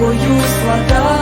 тобою складаю.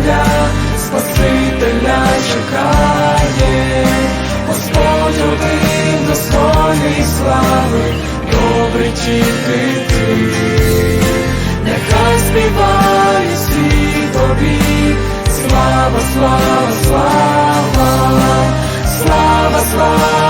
земля, Спасителя чекає, Господь один достойний слави, добрий тільки ти, нехай співає всі тобі, слава, слава, слава, слава, слава.